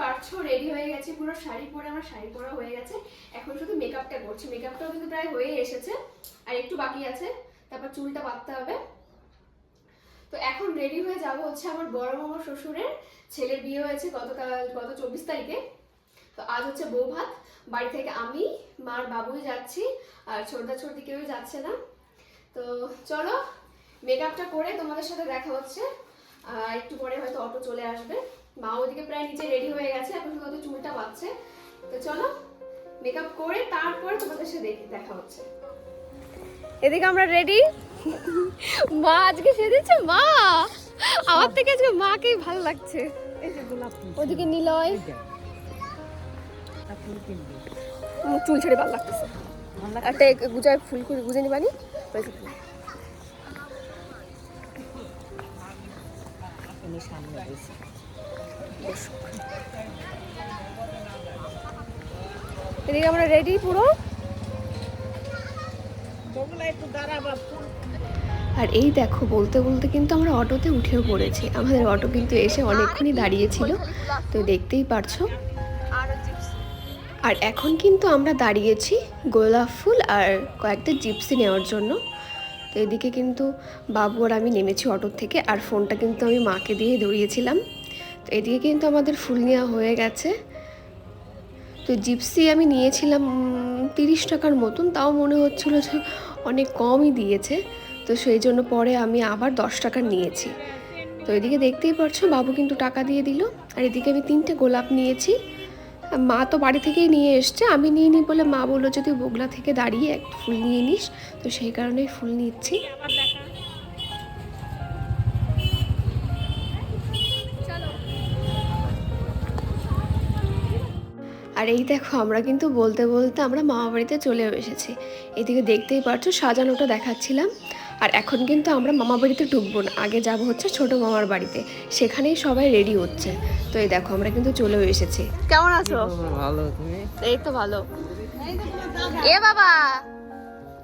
পারছ রেডি হয়ে গেছি, পুরো শাড়ি পরে, আমার শাড়ি পরা হয়ে গেছে। এখন শুধু মেকআপটা করছি। মেকআপটাও কিন্তু প্রায় হয়ে এসেছে। আর একটু বাকি আছে। তারপর চুলটা বাঁধতে হবে। তো এখন রেডি হয়ে যাব হচ্ছে আমার বড় মামা শ্বশুরের ছেলের বিয়ে হয়েছে গতকাল, গত চব্বিশ তারিখে। তো আজ হচ্ছে বউ ভাত বাড়ি থেকে আমি, মার বাবুই যাচ্ছি, আর ছোটদা ছোটদি কেউই যাচ্ছে না। তো চলো মেকআপটা করে তোমাদের সাথে দেখা হচ্ছে। একটু পরে হয়তো অটো চলে আসবে। মা ওদিকে প্রায় নিচে রেডি হয়ে গেছে এখন শুধু চুলটা বাঁধছে। তো চলো মেকআপ করে তারপরে তোমাদের সাথে দেখা হচ্ছে। এদিকে আমরা রেডি মা আজকে সেজেছে? মা! আমার থেকে আজকে মাকেই ভালো লাগছে। ওদিকে নিলয়। চুল ছেড়ে ভালো লাগতেছে। একটা গুজায় ফুল গুজে নিবানি সামনে এদিকে আমরা রেডি পুরো? আর এই দেখো, বলতে বলতে কিন্তু আমরা অটোতে উঠেও পড়েছি। আমাদের অটো কিন্তু এসে অনেকক্ষণই দাঁড়িয়েছিল। তো দেখতেই পারছ। আর এখন কিন্তু আমরা দাঁড়িয়েছি গোলাপ ফুল আর কয়েকটা জিপসি নেওয়ার জন্য। তো এদিকে কিন্তু বাবু আর আমি নেমেছি অটোর থেকে, আর ফোনটা কিন্তু আমি মাকে দিয়ে দৌড়িয়েছিলাম তো এদিকে কিন্তু আমাদের ফুল নেওয়া হয়ে গেছে। তো জিপসি আমি নিয়েছিলাম তিরিশ টাকার মতন, তাও মনে হচ্ছিল যে অনেক কমই দিয়েছে। তো সেই জন্য পরে আমি আবার দশ টাকা নিয়েছি। তো এদিকে দেখতেই পারছ, বাবু কিন্তু টাকা দিয়ে দিল। আর এদিকে আমি তিনটে গোলাপ নিয়েছি। মা তো বাড়ি থেকেই নিয়ে এসছে, আমি নিয়ে নিই বলে মা বলল, যদি বগলা থেকে দাঁড়িয়ে এক ফুল নিয়ে নিস। তো সেই কারণেই ফুল নিচ্ছি। আর এই দেখো আমরা কিন্তু বলতে বলতে আমরা মামা বাড়িতে চলে এসেছি। এদিকে দেখতেই পারছ সাজানোটা দেখাচ্ছিলাম। আর এখন কিন্তু আমরা মামা বাড়িতে ঢুকবো না আগে যাব হচ্ছে ছোট মামার বাড়িতে। সেখানেই সবাই রেডি হচ্ছে। তো এই দেখো আমরা কিন্তু চলেও এসেছি। কেমন আছো? ভালো তুমি? এই তো ভালো। এ বাবা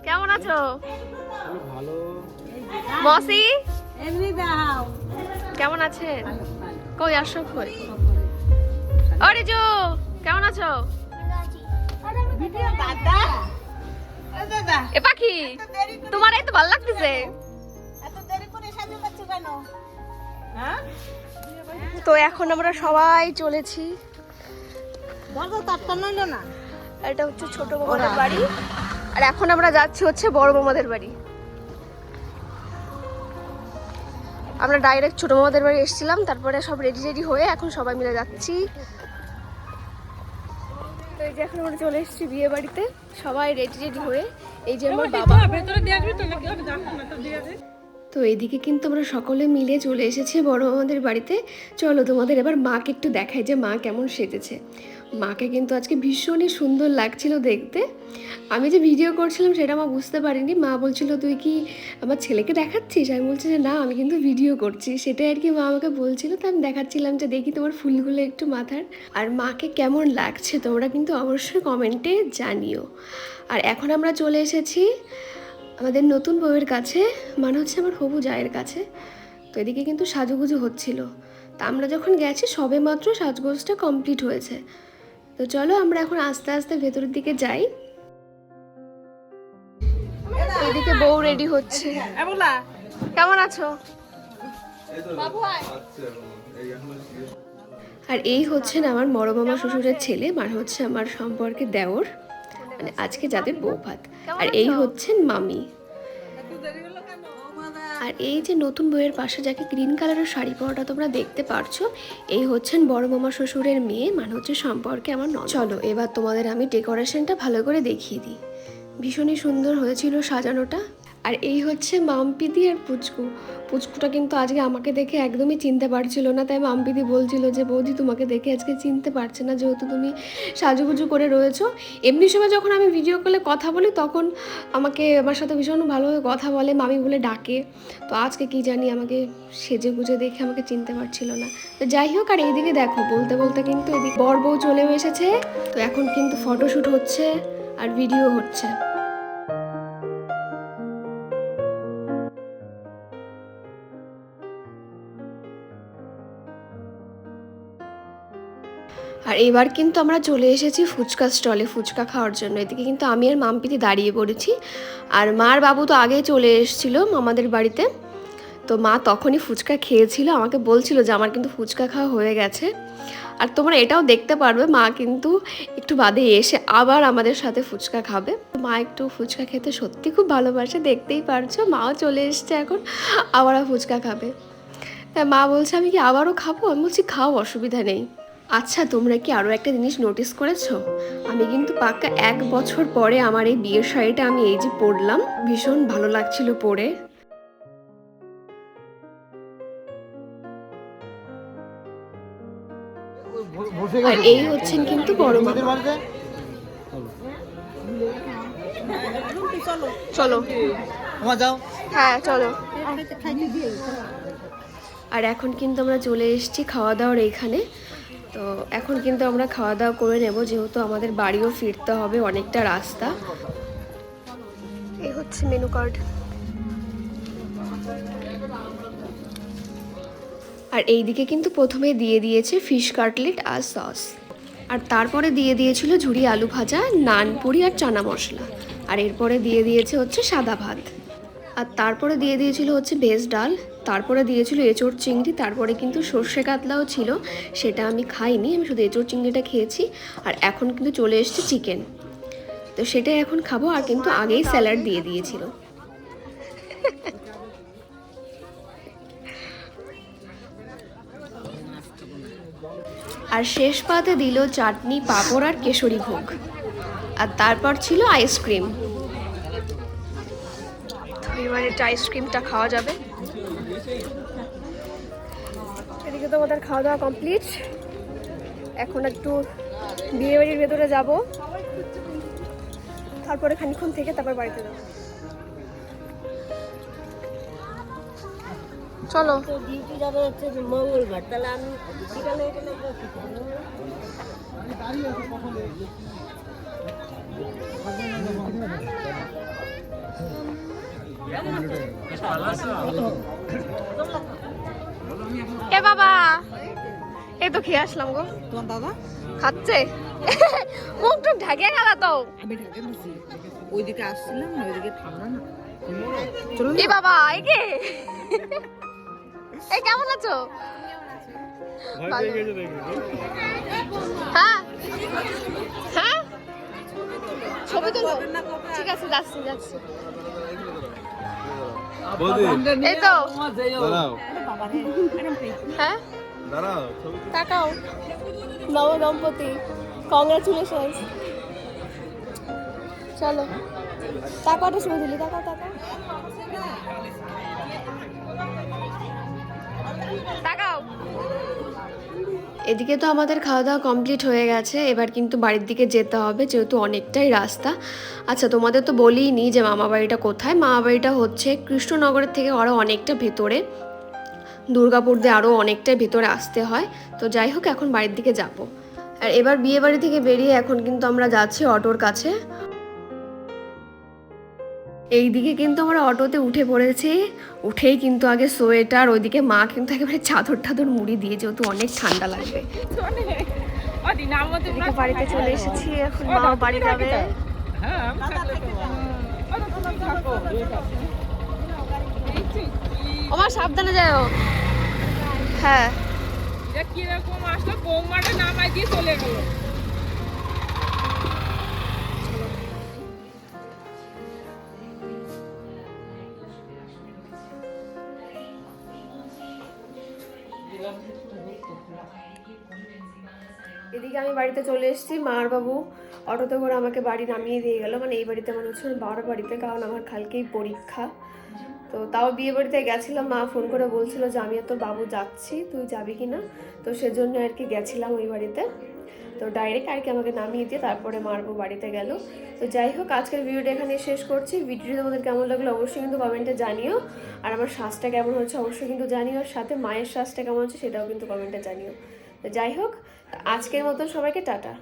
কেমন আছো? ভালো। মসি এমনি দাও। কেমন আছেন? কই আসো কই? আরে জো কেমন আছো? এ পাখি তোমার এই তো ভালো লাগতেছে। তো এখন আমরা সবাই চলেছি। এটা হচ্ছে ছোট মামাদের বাড়ি। আর এখন আমরা যাচ্ছি হচ্ছে বড় মামাদের বাড়ি। আমরা ডাইরেক্ট ছোট মামাদের বাড়ি এসেছিলাম তারপরে সব রেডি রেডি হয়ে এখন সবাই মিলে যাচ্ছি। এই যে এখন আমরা চলে এসেছি বিয়ে বাড়িতে সবাই রেডি রেডি হয়ে এই যে আমার বাবা ভেতরে দিয়ে আসবি তো তো এদিকে কিন্তু আমরা সকলে মিলে চলে এসেছি বড় আমাদের বাড়িতে। চলো তোমাদের এবার মাকে একটু দেখাই যে মা কেমন সেজেছে। মাকে কিন্তু আজকে ভীষণই সুন্দর লাগছিল দেখতে। আমি যে ভিডিও করছিলাম সেটা মা বুঝতে পারিনি। মা বলছিল, তুই কি আমার ছেলেকে দেখাচ্ছিস? আমি বলছি, যে না, আমি কিন্তু ভিডিও করছি। সেটাই আর কি মা আমাকে বলছিল। তো আমি দেখাচ্ছিলাম যে দেখি তোমার ফুলগুলো একটু মাথার। আর মাকে কেমন লাগছে তোমরা কিন্তু অবশ্যই কমেন্টে জানিও। আর এখন আমরা চলে এসেছি আমাদের নতুন বউয়ের কাছে মানে হচ্ছে আমার হবু জায়ের কাছে। তো এদিকে কিন্তু সাজুগুজু হচ্ছিল। তা আমরা যখন গেছি সবে মাত্র সাজগোজটা কমপ্লিট হয়েছে। তো চলো আমরা এখন আস্তে আস্তে ভেতরের দিকে যাই। এদিকে বউ রেডি হচ্ছে। কেমন আছো? আর এই হচ্ছেন আমার বড় মামা শ্বশুরের ছেলে মানে হচ্ছে আমার সম্পর্কে দেওর। মানে আজকে যাদের বউ ভাত। আর এই হচ্ছেন মামি। আর এই যে নতুন বইয়ের পাশে যাকে গ্রিন কালারের শাড়ি পরাটা তোমরা দেখতে পারছ এই হচ্ছেন বড় মামা শ্বশুরের মেয়ে। মানে হচ্ছে সম্পর্কে আমার নয় চলো এবার তোমাদের আমি ডেকোরেশনটা ভালো করে দেখিয়ে দিই। ভীষণই সুন্দর হয়েছিল সাজানোটা। আর এই হচ্ছে মাম্পিদি আর পুচকু। পুচকুটা কিন্তু আজকে আমাকে দেখে একদমই চিনতে পারছিল না, তাই মাম্পিদি বলছিল যে, বৌদি, তোমাকে দেখে আজকে চিনতে পারছে না, যেহেতু তুমি সাজুগুজু করে রয়েছো। এমনি সময় যখন আমি ভিডিও কলে কথা বলি, তখন আমাকে, আমার সাথে ভীষণ ভালোভাবে কথা বলে, মামি বলে ডাকে। তো আজকে কি জানি আমাকে সেজে গুজে দেখে আমাকে চিনতে পারছিল না। তো যাই হোক, আর এইদিকে দেখো, বলতে বলতে কিন্তু এদিকে বর বউ চলেও এসেছে। তো এখন কিন্তু ফটোশ্যুট হচ্ছে আর ভিডিও হচ্ছে। এবার কিন্তু আমরা চলে এসেছি ফুচকা স্টলে ফুচকা খাওয়ার জন্য। এদিকে কিন্তু আমি আর মামপিতি দাঁড়িয়ে পড়েছি। আর মার বাবু তো আগেই চলে এসেছিল আমাদের বাড়িতে। তো মা তখনই ফুচকা খেয়েছিল, আমাকে বলছিল যে আমার কিন্তু ফুচকা খাওয়া হয়ে গেছে। আর তোমরা এটাও দেখতে পারবে, মা কিন্তু একটু বাদে এসে আবার আমাদের সাথে ফুচকা খাবে। মা একটু ফুচকা খেতে সত্যি খুব ভালোবাসে, দেখতেই পারছ, মাও চলে এসছে এখন, আবারও ফুচকা খাবে। তাই মা বলছে, আমি কি আবারও খাব? আমি বলছি, খাও, অসুবিধা নেই। আচ্ছা তোমরা কি আরও একটা জিনিস নোটিস করেছ? আমি কিন্তু পাক্কা এক বছর পরে আমার এই বিয়ের শাড়িটা আমি এই যে পরলাম ভীষণ ভালো লাগছিল পরে। আর এই হচ্ছেন কিন্তু বড় চলো। চলো যাও। হ্যাঁ চলো। আর এখন কিন্তু আমরা চলে এসেছি খাওয়া দাওয়ার এইখানে তো এখন কিন্তু আমরা খাওয়া দাওয়া করে নেব, যেহেতু আমাদের বাড়িও ফিরতে হবে অনেকটা রাস্তা। এই হচ্ছে মেনু কার্ড আর এইদিকে কিন্তু প্রথমে দিয়ে দিয়েছে ফিশ কাটলেট আর সস আর তারপরে দিয়ে দিয়েছিল ঝুড়ি আলু ভাজা, নান পুরি আর চানা মশলা। আর এরপরে দিয়ে দিয়েছে হচ্ছে সাদা ভাত। আর তারপরে দিয়ে দিয়েছিল হচ্ছে ভেজ ডাল। তারপরে দিয়েছিল এঁচোড় চিংড়ি, তারপরে কিন্তু সর্ষে কাতলাও ছিল, সেটা আমি খাইনি, আমি শুধু এঁচোড় চিংড়িটা খেয়েছি, আর এখন কিন্তু চলে এসেছে চিকেন। তো সেটাই এখন খাব, আর কিন্তু আগেই স্যালাড দিয়ে দিয়েছিল। আর শেষ পাতে দিল চাটনি, পাঁপড় আর কেশরী ভোগ। আর তারপর ছিল আইসক্রিম। তো আইসক্রিমটা খাওয়া যাবে এদিকে তো আমাদের খাওয়া দাওয়া কমপ্লিট এখন একটু বিয়ে বাড়ির ভেতরে যাব। তারপরে খানিক্ষণ থেকে তারপর বাড়িতে যাব। চলো। তো ডিউটি যাবে হচ্ছে মঙ্গলবার তাহলে আমি বিকালে এখানে। এ বাবা! এই তো খেয়ে আসলাম গো। তোমার বাবা খাচ্ছে। মুখ টুক ঢাকে গেল তো। আমি ঢাকা দিছি। ওইদিকে আসছিলাম না ওইদিকে থামলাম না। এ বাবা এই কে? এই কেমন আছো? হ্যাঁ? হ্যাঁ? ছবি তুলবো ঠিক আছে যাচ্ছি যাচ্ছি। এই তো। দাঁড়াও। হ্যাঁ? দাঁড়াও তাকাও। নব দম্পতি কংগ্রাচুলেশন চলো। তাকাওটা শুনে দিলি তাকাও তাকাও। তাকাও। এদিকে তো আমাদের খাওয়া দাওয়া কমপ্লিট হয়ে গেছে, এবার কিন্তু বাড়ির দিকে যেতে হবে যেহেতু অনেকটাই রাস্তা। আচ্ছা তোমাদের তো বলিই নি যে মামা বাড়িটা কোথায়? মামা বাড়িটা হচ্ছে কৃষ্ণনগরের থেকে আরও অনেকটা ভেতরে। দুর্গাপুর দিয়ে আরও অনেকটাই ভেতরে আসতে হয়। তো যাই হোক, এখন বাড়ির দিকে যাব। আর এবার বিয়ে বাড়ি থেকে বেরিয়ে এখন কিন্তু আমরা যাচ্ছি অটোর কাছে। এইদিকে কিন্তু আমরা অটোতে উঠে পড়েছি। উঠেই কিন্তু আগে সোয়েটার ওইদিকে মা কিন্তু একেবারে চাদর টাদর মুড়ি দিয়ে যেহেতু অনেক ঠান্ডা লাগবে। বাড়িতে চলে এসেছি এখন মা বাড়ি যাবে। আমার সাবধানে যাও। হ্যাঁ। কীরকম আসলো বৌমাটা নামাই দিয়ে চলে গেল। এদিকে আমি বাড়িতে চলে এসেছি মার বাবু অটোতে করে আমাকে বাড়ি নামিয়ে দিয়ে গেল। মানে এই বাড়িতে মনে হচ্ছে বারো বাড়িতে, কারণ আমার কালকেই পরীক্ষা। তো তাও বিয়ে বাড়িতে গেছিলাম, মা ফোন করে বলছিল যে আমি তোর বাবু যাচ্ছি, তুই যাবি কি না? তো সেজন্য আর কি গেছিলাম ওই বাড়িতে। তো ডাইরেক্ট আর কি আমাকে নামিয়ে দিয়ে তারপরে মারবো বাড়িতে গেল। তো যাই হোক, আজকের ভিডিওটা এখানে শেষ করছি। ভিডিওটি তোমাদের কেমন লাগল অবশ্যই কিন্তু কমেন্টে জানিও। আর আমার শ্বাসটা কেমন হচ্ছে অবশ্যই কিন্তু জানিও। আর সাথে মায়ের শ্বাসটা কেমন হচ্ছে সেটাও কিন্তু কমেন্টে জানিও। তো যাই হোক, আজকের মতো সবাইকে টাটা।